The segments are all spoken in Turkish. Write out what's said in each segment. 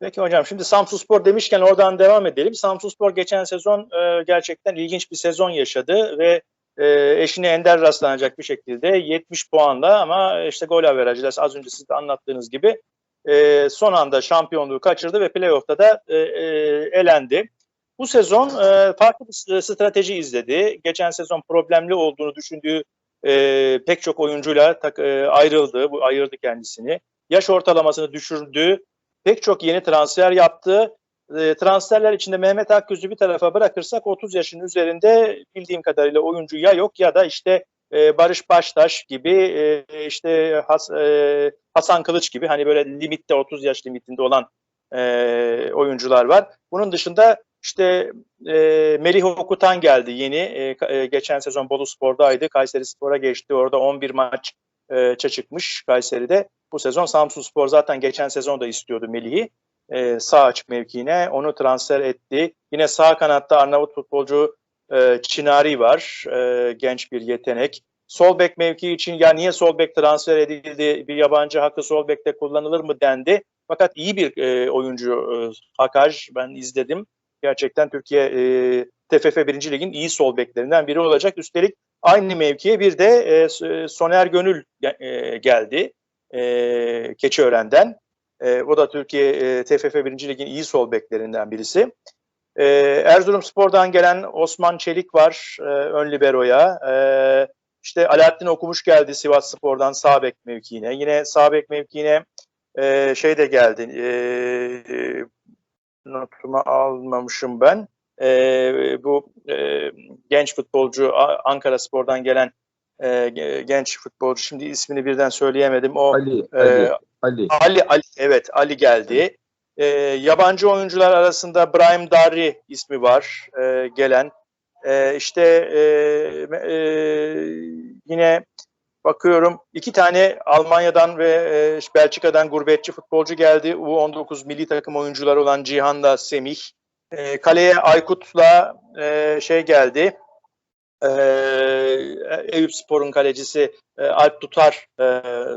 Peki hocam şimdi Samsunspor demişken oradan devam edelim. Samsunspor geçen sezon e, gerçekten ilginç bir sezon yaşadı ve e, eşine ender rastlanacak bir şekilde 70 puanla ama işte gol averajıyla az önce siz de anlattığınız gibi e, son anda şampiyonluğu kaçırdı ve playoff'ta da e, e, elendi. Bu sezon e, farklı bir strateji izledi. Geçen sezon problemli olduğunu düşündüğü e, pek çok oyuncuyla tak, e, ayrıldı, bu ayırdı kendisini. Yaş ortalamasını düşürdü. Pek çok yeni transfer yaptı. E, transferler içinde Mehmet Akgüz'ü bir tarafa bırakırsak 30 yaşın üzerinde bildiğim kadarıyla oyuncu ya yok ya da işte e, Barış Baştaş gibi e, işte Has, e, Hasan Kılıç gibi hani böyle limitte 30 yaş limitinde olan e, oyuncular var. Bunun dışında işte e, Melih Okutan geldi yeni. E, e, geçen sezon Bolu Spor'daydı. Kayseri Spor'a geçti. Orada 11 maç e, çıkmış Kayseri'de. Bu sezon Samsun Spor zaten geçen sezon da istiyordu Melih'i. E, sağ açık mevkiine onu transfer etti. Yine sağ kanatta Arnavut futbolcu e, Çinari var. E, genç bir yetenek. Sol bek mevki için ya niye sol bek transfer edildi? Bir yabancı hakkı sol bekte kullanılır mı dendi. Fakat iyi bir e, oyuncu e, Hakaj ben izledim gerçekten Türkiye e, TFF 1. Lig'in iyi sol beklerinden biri olacak. Üstelik aynı mevkiye bir de e, Soner Gönül e, geldi e, Keçiören'den. E, o da Türkiye e, TFF 1. Lig'in iyi sol beklerinden birisi. E, Erzurumspor'dan gelen Osman Çelik var e, ön liberoya. E, işte Alaaddin Okumuş geldi Sivas Spor'dan sağ bek mevkiine. Yine sağ bek mevkiine e, şey de geldi. E, notuma almamışım ben. E, bu e, genç futbolcu Ankara Spor'dan gelen e, genç futbolcu şimdi ismini birden söyleyemedim. O Ali e, Ali, Ali Ali Ali evet Ali geldi. E, yabancı oyuncular arasında Brahim Darri ismi var e, gelen. E, işte e, e, yine Bakıyorum iki tane Almanya'dan ve e, Belçika'dan gurbetçi futbolcu geldi. U19 milli takım oyuncuları olan Cihan'la Semih. E, kaleye Aykut'la e, şey geldi. E, Eyüp Spor'un kalecisi e, Alp Tutar e,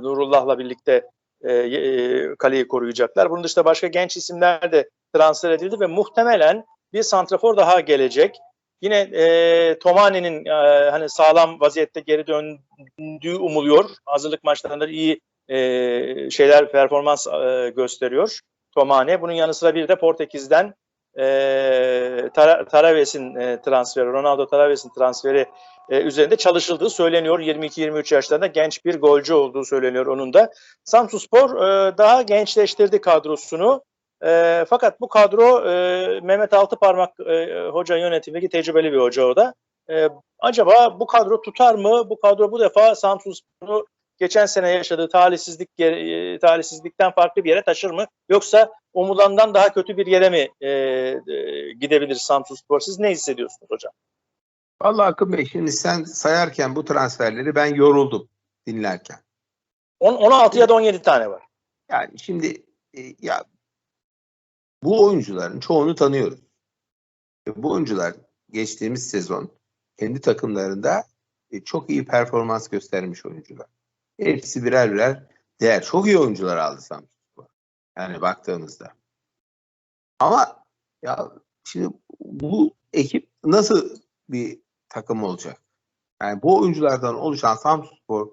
Nurullah'la birlikte e, e, kaleyi koruyacaklar. Bunun dışında başka genç isimler de transfer edildi ve muhtemelen bir santrafor daha gelecek. Yine e, Tomani'nin e, hani sağlam vaziyette geri döndüğü umuluyor. Hazırlık maçlarında iyi e, şeyler performans e, gösteriyor Tomani. Bunun yanı sıra bir de Portekiz'den e, Tar Taraves'in e, transferi, Ronaldo Taraves'in transferi e, üzerinde çalışıldığı söyleniyor. 22-23 yaşlarında genç bir golcü olduğu söyleniyor onun da. Samsunspor e, daha gençleştirdi kadrosunu. E, fakat bu kadro e, Mehmet Altıparmak e, hoca yönetimindeki tecrübeli bir hoca o da. E, acaba bu kadro tutar mı? Bu kadro bu defa Samsunspor'u geçen sene yaşadığı talihsizlik e, talihsizlikten farklı bir yere taşır mı? Yoksa umulandan daha kötü bir yere mi e, e, gidebilir Samsunspor? Siz ne hissediyorsunuz hocam? Vallahi Akın Bey şimdi sen sayarken bu transferleri ben yoruldum dinlerken. 10, 16 ya da 17 tane var. Yani şimdi e, ya bu oyuncuların çoğunu tanıyoruz. Bu oyuncular geçtiğimiz sezon kendi takımlarında e, çok iyi performans göstermiş oyuncular. Hepsi birer birer değer. Çok iyi oyuncular aldı Samsun. Yani baktığınızda. Ama ya şimdi bu ekip nasıl bir takım olacak? Yani bu oyunculardan oluşan Samsunspor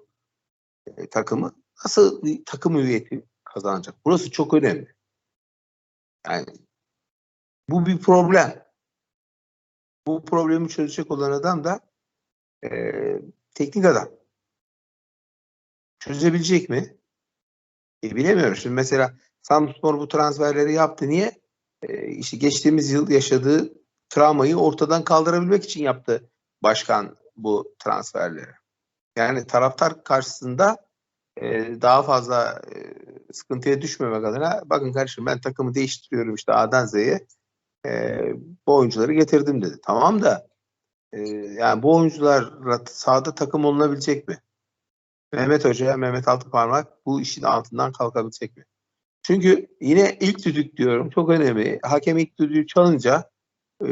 e, takımı nasıl bir takım hüviyeti kazanacak? Burası çok önemli. Yani bu bir problem. Bu problemi çözecek olan adam da e, teknik adam. Çözebilecek mi? E, bilemiyorum. Şimdi mesela Samspor bu transferleri yaptı. Niye? E, işte geçtiğimiz yıl yaşadığı travmayı ortadan kaldırabilmek için yaptı başkan bu transferleri. Yani taraftar karşısında e, daha fazla e, sıkıntıya düşmemek adına bakın kardeşim ben takımı değiştiriyorum işte A'dan Z'ye e, bu oyuncuları getirdim dedi. Tamam da e, yani bu oyuncular sahada takım olunabilecek mi? Mehmet Hoca, Mehmet Altıparmak bu işin altından kalkabilecek mi? Çünkü yine ilk düdük diyorum çok önemli. Hakem ilk düdüğü çalınca e,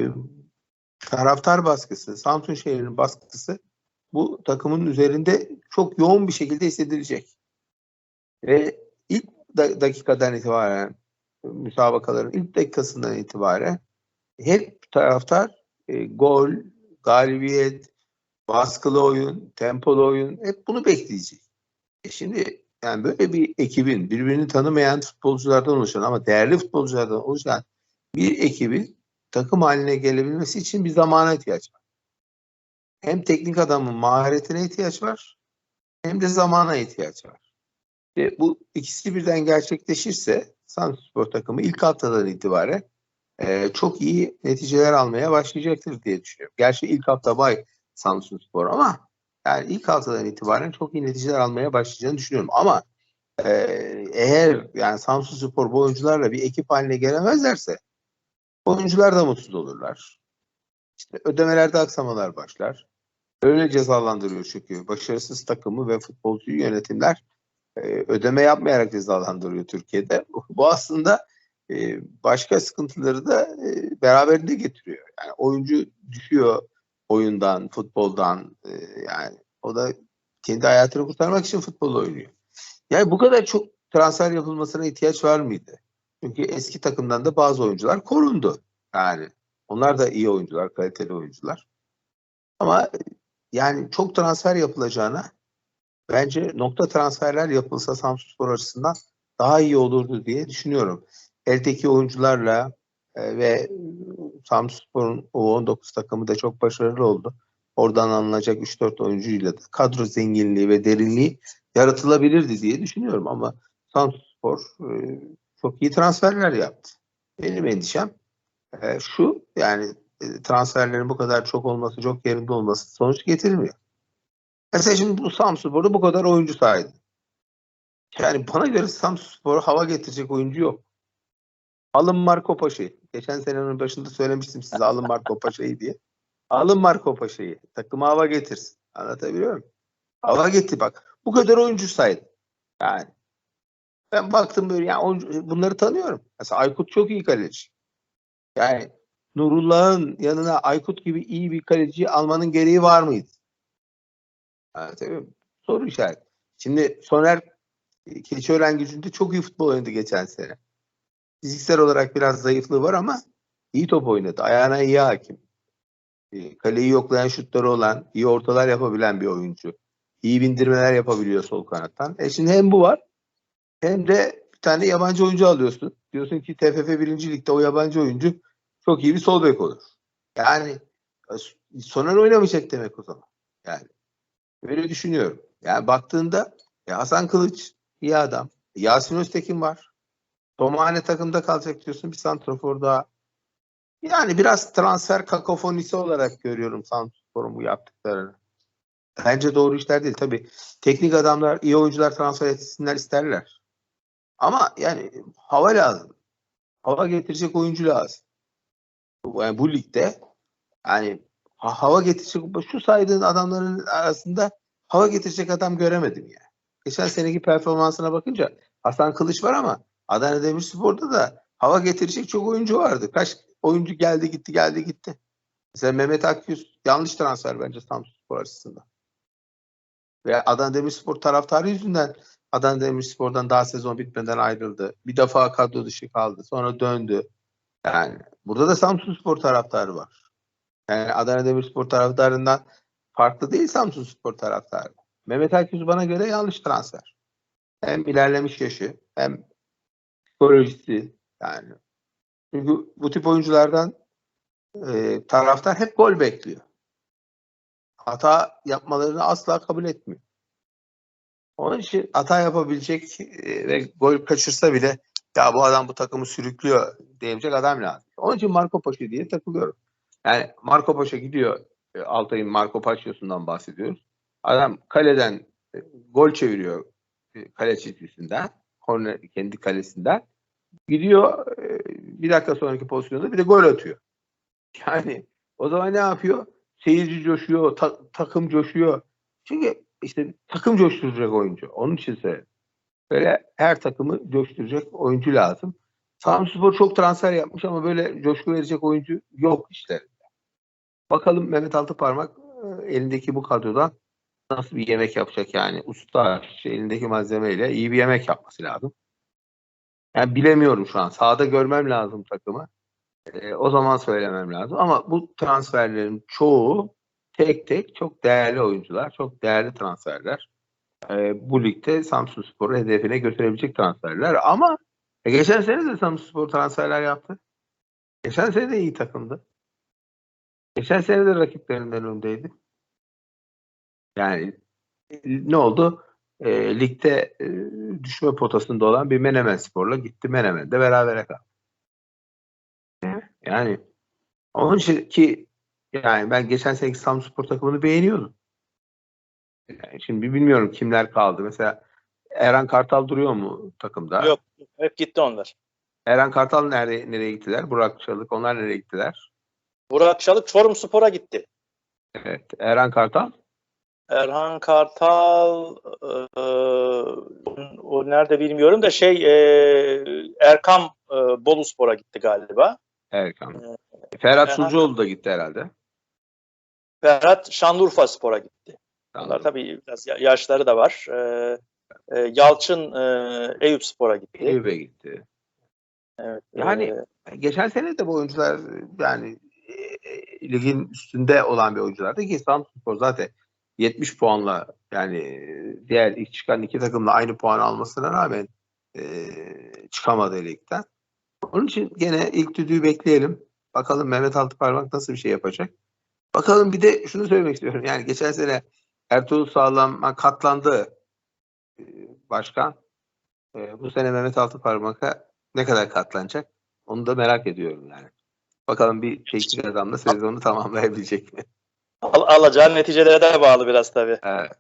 taraftar baskısı, Samsun şehrinin baskısı bu takımın üzerinde çok yoğun bir şekilde hissedilecek. Ve ilk dakikadan itibaren müsabakaların ilk dakikasından itibaren hep taraftar e, gol, galibiyet, baskılı oyun, tempolu oyun hep bunu bekleyecek. E şimdi yani böyle bir ekibin birbirini tanımayan futbolculardan oluşan ama değerli futbolculardan oluşan bir ekibin takım haline gelebilmesi için bir zamana ihtiyaç var. Hem teknik adamın maharetine ihtiyaç var hem de zamana ihtiyaç var. Ve bu ikisi birden gerçekleşirse Samsunspor takımı ilk haftadan itibaren e, çok iyi neticeler almaya başlayacaktır diye düşünüyorum. Gerçi ilk hafta bay Samsunspor ama yani ilk haftadan itibaren çok iyi neticeler almaya başlayacağını düşünüyorum. Ama e, eğer yani Samsunspor bu oyuncularla bir ekip haline gelemezlerse oyuncular da mutsuz olurlar. İşte ödemelerde aksamalar başlar. Öyle cezalandırıyor çünkü başarısız takımı ve futbolcuyu yönetimler e, ödeme yapmayarak cezalandırıyor Türkiye'de. Bu aslında e, başka sıkıntıları da beraberinde getiriyor. Yani oyuncu düşüyor oyundan, futboldan e, yani o da kendi hayatını kurtarmak için futbol oynuyor. Yani bu kadar çok transfer yapılmasına ihtiyaç var mıydı? Çünkü eski takımdan da bazı oyuncular korundu. Yani onlar da iyi oyuncular, kaliteli oyuncular. Ama yani çok transfer yapılacağına bence nokta transferler yapılsa Samsunspor açısından daha iyi olurdu diye düşünüyorum. Eldeki oyuncularla e, ve Samsunspor'un U19 takımı da çok başarılı oldu. Oradan alınacak 3-4 oyuncuyla da kadro zenginliği ve derinliği yaratılabilirdi diye düşünüyorum ama Samsunspor e, çok iyi transferler yaptı. Benim endişem e, şu yani e, transferlerin bu kadar çok olması, çok yerinde olması sonuç getirmiyor. Mesela şimdi bu Samsunspor'da bu kadar oyuncu saydı. Yani bana göre Samsunspor'a hava getirecek oyuncu yok. Alın Marco Paşa'yı. Geçen senenin başında söylemiştim size alın Marco Paşa'yı diye. Alın Marco Paşa'yı. Takıma hava getirsin. Anlatabiliyor muyum? Hava getir bak. Bu kadar oyuncu saydı. Yani. Ben baktım böyle yani oyuncu, bunları tanıyorum. Mesela Aykut çok iyi kaleci. Yani Nurullah'ın yanına Aykut gibi iyi bir kaleci almanın gereği var mıydı? Anlatabiliyor muyum? Soru işareti. Şimdi Soner Keçiören gücünde çok iyi futbol oynadı geçen sene. Fiziksel olarak biraz zayıflığı var ama iyi top oynadı. Ayağına iyi hakim. E, Kaleyi yoklayan şutları olan, iyi ortalar yapabilen bir oyuncu. İyi bindirmeler yapabiliyor sol kanattan. E şimdi hem bu var hem de bir tane yabancı oyuncu alıyorsun. Diyorsun ki TFF 1. Lig'de o yabancı oyuncu çok iyi bir sol bek olur. Yani Soner oynamayacak demek o zaman. Yani böyle düşünüyorum. Yani baktığında ya Hasan Kılıç iyi adam. Yasin Öztekin var. Tomane takımda kalacak diyorsun bir santrafor daha. Yani biraz transfer kakofonisi olarak görüyorum Santrfor'un bu yaptıklarını. Bence doğru işler değil. Tabii teknik adamlar, iyi oyuncular transfer etsinler isterler. Ama yani hava lazım. Hava getirecek oyuncu lazım. Yani bu ligde yani hava getirecek şu saydığın adamların arasında hava getirecek adam göremedim yani. Geçen seneki performansına bakınca Hasan Kılıç var ama Adana Demirspor'da da hava getirecek çok oyuncu vardı. Kaç oyuncu geldi gitti geldi gitti. Mesela Mehmet Akyüz yanlış transfer bence Samsunspor açısından. Ve Adana Demirspor taraftarı yüzünden Adana Demirspor'dan daha sezon bitmeden ayrıldı. Bir defa kadro dışı kaldı. Sonra döndü. Yani burada da Samsunspor taraftarı var. Yani Adana Demirspor taraftarından farklı değil Samsunspor taraftarı. Mehmet Akyüz bana göre yanlış transfer. Hem ilerlemiş yaşı hem psikolojisi yani. Çünkü bu tip oyunculardan e, taraftar hep gol bekliyor. Hata yapmalarını asla kabul etmiyor. Onun için hata yapabilecek e, ve gol kaçırsa bile ya bu adam bu takımı sürüklüyor diyebilecek adam lazım. Onun için Marco Paşa diye takılıyorum. Yani Marco Paşa gidiyor e, Altay'ın Marco Paşa'sından bahsediyoruz. Adam kaleden e, gol çeviriyor e, kale çizgisinden, korner kendi kalesinden. Gidiyor e, bir dakika sonraki pozisyonda bir de gol atıyor. Yani o zaman ne yapıyor? Seyirci coşuyor, ta- takım coşuyor. Çünkü işte takım coşturacak oyuncu. Onun için söylüyorum. Böyle her takımı coşturacak oyuncu lazım. Samsunspor çok transfer yapmış ama böyle coşku verecek oyuncu yok işlerinde. Bakalım Mehmet Altıparmak elindeki bu kadrodan nasıl bir yemek yapacak yani. Usta elindeki malzemeyle iyi bir yemek yapması lazım. Yani bilemiyorum şu an. Sahada görmem lazım takımı. Ee, o zaman söylemem lazım. Ama bu transferlerin çoğu tek tek çok değerli oyuncular, çok değerli transferler. Ee, bu ligde Samsun Spor'u hedefine götürebilecek transferler. Ama e, geçen sene de Samsun Spor transferler yaptı. Geçen sene de iyi takımdı. Geçen sene de rakiplerinden öndeydi. Yani e, ne oldu? E, ligde e, düşme potasında olan bir Menemen Spor'la gitti Menemen'de berabere kaldı. Yani onun için ki yani ben geçen seneki Samsun Spor takımını beğeniyordum. Yani şimdi bilmiyorum kimler kaldı. Mesela Eren Kartal duruyor mu takımda? Yok. Hep gitti onlar. Eren Kartal nereye nereye gittiler? Burak Çalık onlar nereye gittiler? Burak Çalık Çorum Spor'a gitti. Evet. Eren Kartal Erhan Kartal e, o nerede bilmiyorum da şey e, Erkam e, Bolu Spor'a gitti galiba. Erkan. Ferhat Erhan- Sulcuoğlu da gitti herhalde. Ferhat Şanlıurfa Spor'a gitti. Onlar tabii biraz ya- yaşları da var. E, e, Yalçın e, Eyüp Spor'a gitti. Eyüp'e gitti. Evet. Yani- e, Geçen sene de bu oyuncular yani e, ligin üstünde olan bir oyunculardı ki Samsunspor zaten 70 puanla yani diğer ilk çıkan iki takımla aynı puan almasına rağmen e, çıkamadı ligden. Onun için gene ilk düdüğü bekleyelim. Bakalım Mehmet Altıparmak nasıl bir şey yapacak. Bakalım bir de şunu söylemek istiyorum. Yani geçen sene Ertuğrul Sağlam'a katlandı e, başkan. E, bu sene Mehmet Altıparmak'a ne kadar katlanacak? Onu da merak ediyorum yani. Bakalım bir teknik adamla sezonu tamamlayabilecek mi? Al- alacağı neticelere de bağlı biraz tabii. Evet.